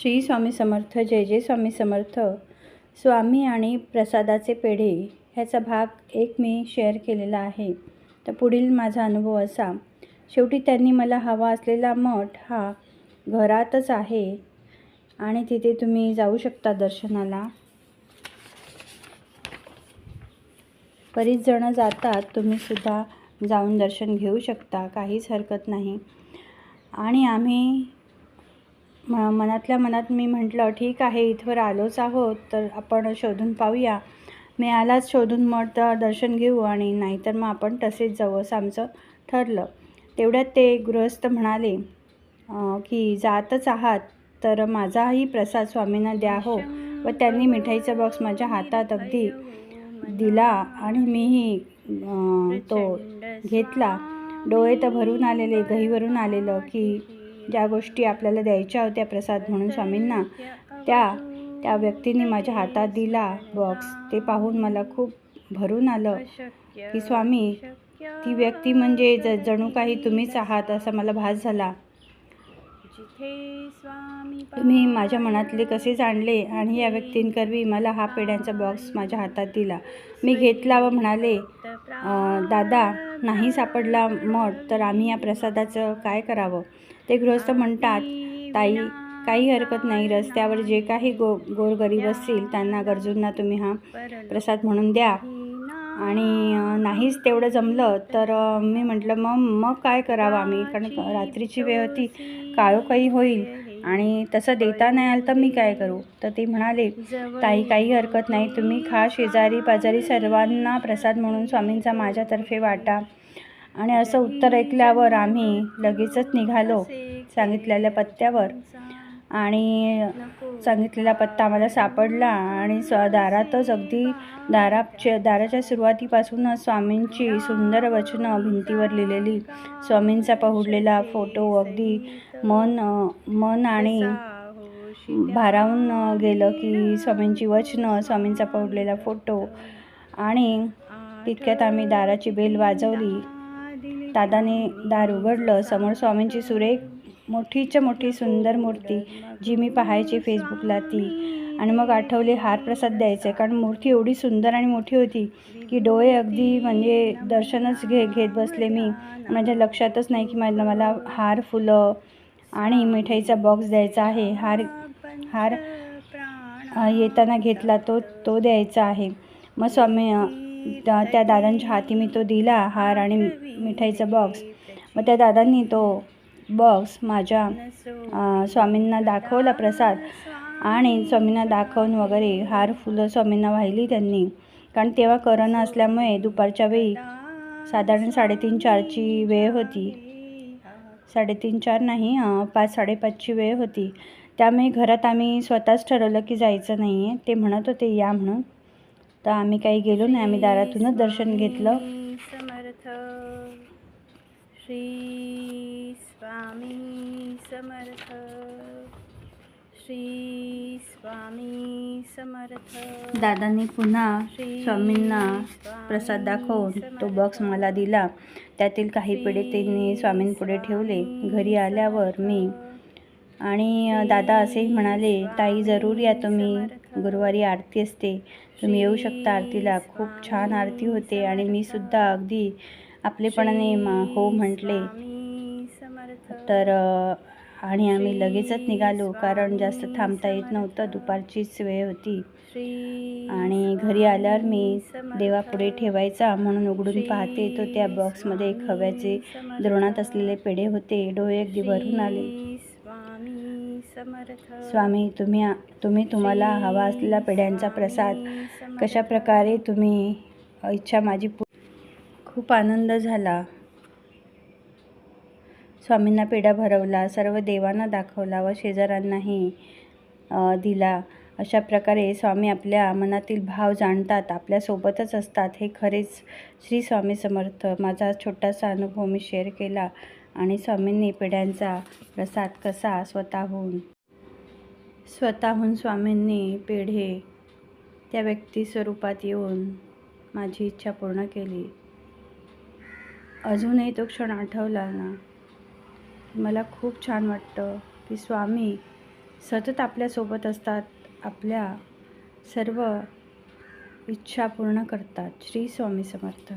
श्री स्वामी समर्थ जय जय स्वामी समर्थ. स्वामी आणि प्रसादाचे पेढे ह्याचा भाग एक मी शेअर केलेला आहे. तर पुढील माझा अनुभव असा. शेवटी त्यांनी मला हवा असलेला मठ हा घरातच आहे आणि तिथे तुम्ही जाऊ शकता दर्शनाला. बरीच जणं जातात तुम्हीसुद्धा जाऊन दर्शन घेऊ शकता काहीच हरकत नाही. आणि आम्ही म मनातल्या मनात मी म्हटलं ठीक आहे इथवर आलोच आहोत तर आपण शोधून पाहूया. मिळालाच शोधून मग तर दर्शन घेऊ आणि नाहीतर मग आपण तसेच जाऊ असं आमचं ठरलं. तेवढ्यात ते गृहस्थ म्हणाले की जातच आहात तर माझाही प्रसाद स्वामींना द्या हो. व त्यांनी मिठाईचा बॉक्स माझ्या हातात अगदी दिला आणि मीही तो घेतला. डोळे तर भरून आलेले गहीवरून आलेलं की ज्या गोष्टी आपल्याला द्यायच्या होत्या प्रसाद म्हणून स्वामींना त्या त्या व्यक्तीने माझ्या हातात दिला बॉक्स ते पाहून मला खूप भरून आलं की स्वामी ती व्यक्ती म्हणजे ज जणू काही तुम्हीच आहात असा मला भास झाला. तुम्ही माझ्या मनातले कसे जाणले आणि या व्यक्तींकरवी मला हा पेढ्यांचा बॉक्स माझ्या हातात दिला. मी घेतला व म्हणाले दादा नाही सापडला मठ तर आम्ही या प्रसादाचं काय करावं? ते गृहस्थ म्हणतात ताई काही हरकत नाही. रस्त्यावर जे काही गो गोरगरीब असतील त्यांना गरजूंना तुम्ही हा प्रसाद म्हणून द्या. आणि नाहीच तेवढं जमलं तर मी म्हटलं मग मग काय करावं आम्ही? कारण रात्रीची वेळ होती काळोखाई होईल आणि तसं देता नाही आलं तर मी काय करू? तर ते म्हणाले ताई काही हरकत नाही. तुम्ही खा शेजारी पाजारी सर्वांना प्रसाद म्हणून स्वामींचा माझ्यातर्फे वाटा. आणि असं उत्तर ऐकल्यावर आम्ही लगेचच निघालो सांगितलेल्या पत्त्यावर. आणि सांगितलेला पत्ता आम्हाला सापडला आणि स दारातच अगदी दाराच्या दाराच्या सुरुवातीपासूनच स्वामींची सुंदर वचनं भिंतीवर लिहिलेली स्वामींचा पहुडलेला फोटो अगदी मन मन आणि भारावून गेलं की स्वामींची वचनं स्वामींचा पहुडलेला फोटो आणि तितक्यात आम्ही दाराची बेल वाजवली. दादाने दार उघडलं समोर स्वामींची सुरेख मोठीच्या मोठी सुंदर मूर्ती जी मी पाहायची फेसबुकला ती. आणि मग आठवले हार प्रसाद द्यायचे. कारण मूर्ती एवढी सुंदर आणि मोठी होती की डोळे अगदी म्हणजे दर्शनच घे घेत बसले मी. माझ्या लक्षातच नाही की मला मला हार फुलं आणि मिठाईचा बॉक्स द्यायचा आहे. हार हार येताना घेतला तो तो द्यायचा आहे. मग स्वामी त्या त्या दादांच्या हाती मी तो दिला हार आणि मिठाईचा बॉक्स मग त्या दादांनी तो बॉक्स माझ्या स्वामींना दाखवला प्रसाद. आणि स्वामींना दाखवून वगैरे हार फुलं स्वामींना वाहिली त्यांनी. कारण तेव्हा करोना असल्यामुळे दुपारच्या वेळी साधारण साडेतीन चारची वेळ होती. साडेतीन चार नाही पाच साडेपाचची वेळ होती. त्यामुळे घरात आम्ही स्वतःच ठरवलं की जायचं नाही आहे ते म्हणत होते या म्हणून. तर आम्ही काही गेलो नाही. आम्ही दारातूनच दर्शन घेतलं. श्री स्वामी समर्थ। श्री स्वामी समर्थ। दादांनी पुन्हा स्वामींना प्रसाद दाखवून तो बॉक्स मला दिला. त्यातील काही पेढे त्यांनी स्वामींपुढे ठेवले. घरी आल्यावर मी आणि दादा असेही म्हणाले ताई जरूर या तुम्ही. गुरुवारी आरती असते. तुम्ही येऊ शकता. आरतीला खूप छान आरती होते आणि मी सुद्धा अगदी आपलेपणाने म- हो म्हटले. तर आणि आम्ही लगेचच निघालो. कारण जास्त थांबता येत नव्हतं. दुपारचीच वेळ होती. आणि घरी आल्यावर मी देवापुढे ठेवायचा म्हणून उघडून पाहते. तो त्या बॉक्समध्ये एक हव्याचे द्रोणात असलेले पेढे होते. डोळे अगदी भरून आले. स्वामी तुम्ही तुम्ही तुम्हाला हवा असलेला पेढ्यांचा प्रसाद कशा प्रकारे तुम्ही इच्छा माझी खूप आनंद झाला. स्वामींना पेढा भरवला सर्व देवांना दाखवला व शेजाऱ्यांनाही दिला. अशा प्रकारे स्वामी आपल्या मनातील भाव जाणतात आपल्यासोबतच असतात. हे खरेच श्री स्वामी समर्थ. माझा छोटासा अनुभव मी शेअर केला आणि स्वामींनी पेढ्यांचा प्रसाद कसा स्वतःहून स्वतःहून स्वामींनी पेढे त्या व्यक्ती स्वरूपात येऊन माझी इच्छा पूर्ण केली. अजूनही तो क्षण आठवला ना? मला खूप छान वाटतं की स्वामी सतत आपल्यासोबत असतात आपल्या सर्व इच्छा पूर्ण करतात. श्री स्वामी समर्थ.